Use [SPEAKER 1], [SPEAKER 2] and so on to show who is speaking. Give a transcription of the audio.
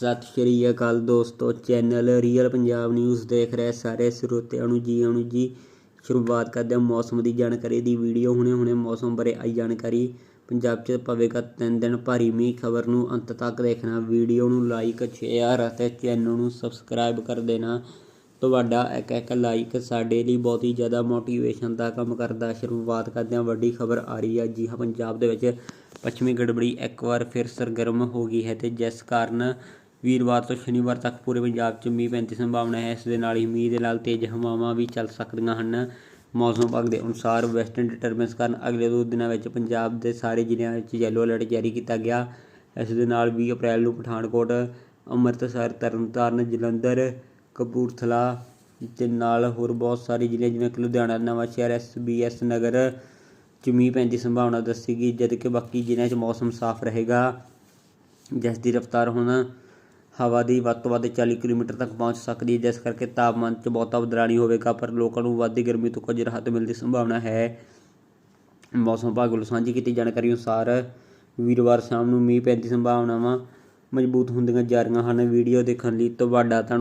[SPEAKER 1] ਸਤਿ ਸ਼੍ਰੀ ਅਕਾਲ ਦੋਸਤੋ, channel real Punjab news ਦੇਖ ਰਹੇ ਸਾਰੇ ਸਰੋਤਿਆਂ ਨੂੰ ਜੀ ਆਣੂ ਜੀ। ਸ਼ੁਰੂਆਤ ਕਰਦੇ ਹਾਂ ਮੌਸਮ ਦੀ ਜਾਣਕਾਰੀ ਦੀ ਵੀਡੀਓ। ਹੁਣੇ ਹੁਣੇ ਮੌਸਮ ਬਾਰੇ ਆਈ ਜਾਣਕਾਰੀ। ਪੰਜਾਬ 'ਚ ਪਵੇਗਾ ਤਿੰਨ ਦਿਨ ਭਾਰੀ ਮੀਂਹ। ਖਬਰ ਨੂੰ ਅੰਤ ਤੱਕ ਦੇਖਣਾ। ਵੀਡੀਓ ਨੂੰ ਲਾਈਕ ਸ਼ੇਅਰ ਅਤੇ ਚੈਨਲ ਨੂੰ ਸਬਸਕ੍ਰਾਈਬ ਕਰ ਦੇਣਾ। ਤੁਹਾਡਾ ਇੱਕ ਇੱਕ ਲਾਈਕ ਸਾਡੇ ਲਈ ਬਹੁਤ ਹੀ ਜ਼ਿਆਦਾ ਮੋਟੀਵੇਸ਼ਨ ਦਾ ਕੰਮ ਕਰਦਾ। ਸ਼ੁਰੂਆਤ ਕਰਦੇ ਹਾਂ। ਵੱਡੀ ਖਬਰ ਆ ਰਹੀ ਹੈ ਜੀ ਹਾਂ, ਪੰਜਾਬ ਦੇ ਵਿੱਚ ਪੱਛਮੀ ਗੜਬੜੀ ਇੱਕ ਵਾਰ ਫਿਰ ਸਰਗਰਮ ਹੋ ਗਈ ਹੈ ਤੇ ਜਿਸ ਕਾਰਨ ਵੀਰਵਾਰ ਤੋਂ ਸ਼ਨੀਵਾਰ ਤੱਕ ਪੂਰੇ ਪੰਜਾਬ 'ਚ ਮੀਂਹ ਪੈਣ ਦੀ ਸੰਭਾਵਨਾ ਹੈ। ਇਸ ਦੇ ਨਾਲ ਹੀ ਮੀਂਹ ਦੇ ਨਾਲ ਤੇਜ਼ ਹਵਾਵਾਂ ਵੀ ਚੱਲ ਸਕਦੀਆਂ ਹਨ। ਮੌਸਮ ਵਿਭਾਗ ਦੇ ਅਨੁਸਾਰ ਵੈਸਟਰਨ ਡਿਟਰਮੈਂਸ ਕਾਰਨ ਅਗਲੇ ਦੋ ਦਿਨਾਂ ਵਿੱਚ ਪੰਜਾਬ ਦੇ ਸਾਰੇ ਜ਼ਿਲ੍ਹਿਆਂ ਵਿੱਚ ਯੈਲੋ ਅਲਰਟ ਜਾਰੀ ਕੀਤਾ ਗਿਆ। ਇਸ ਦੇ ਨਾਲ 20 ਅਪ੍ਰੈਲ ਨੂੰ ਪਠਾਨਕੋਟ, ਅੰਮ੍ਰਿਤਸਰ, ਤਰਨਤਾਰਨ, ਜਲੰਧਰ, ਕਪੂਰਥਲਾ ਤੇ ਨਾਲ ਹੋਰ ਬਹੁਤ ਸਾਰੇ ਜ਼ਿਲ੍ਹੇ ਜਿਵੇਂ ਕਿ ਲੁਧਿਆਣਾ, ਨਵਾਂਸ਼ਹਿਰ ਐਸਬੀਐਸ ਨਗਰ 'ਚ ਮੀਂਹ ਪੈਣ ਦੀ ਸੰਭਾਵਨਾ ਦੱਸੀ ਗਈ ਜਦ ਬਾਕੀ ਜ਼ਿਲ੍ਹਿਆਂ 'ਚ ਮੌਸਮ ਸਾਫ਼ ਰਹੇਗਾ। ਜਿਸ ਦੀ ਰਫ਼ਤਾਰ ਹੁਣ ਹਵਾ ਦੀ ਵੱਧ ਤੋਂ ਵੱਧ 40 ਕਿਲੋਮੀਟਰ ਤੱਕ ਪਹੁੰਚ ਸਕਦੀ ਹੈ, ਜਿਸ ਕਰਕੇ ਤਾਪਮਾਨ 'ਚ ਬਹੁਤਾ ਬਦਲਾਅ ਹੋਵੇਗਾ, ਪਰ ਲੋਕਾਂ ਨੂੰ ਵੱਧਦੀ ਗਰਮੀ ਤੋਂ ਕੁਝ ਰਾਹਤ ਮਿਲਣ ਦੀ ਸੰਭਾਵਨਾ ਹੈ। ਮੌਸਮ ਵਿਭਾਗ ਵੱਲੋਂ ਸਾਂਝੀ ਕੀਤੀ ਜਾਣਕਾਰੀ ਅਨੁਸਾਰ ਵੀਰਵਾਰ ਸ਼ਾਮ ਨੂੰ ਮੀਂਹ ਪੈਣ ਦੀ ਸੰਭਾਵਨਾਵਾਂ ਮਜ਼ਬੂਤ ਹੁੰਦੀਆਂ ਜਾ ਰਹੀਆਂ ਹਨ। ਵੀਡੀਓ ਦੇਖਣ ਲਈ ਤੁਹਾਡਾ ਧੰਨ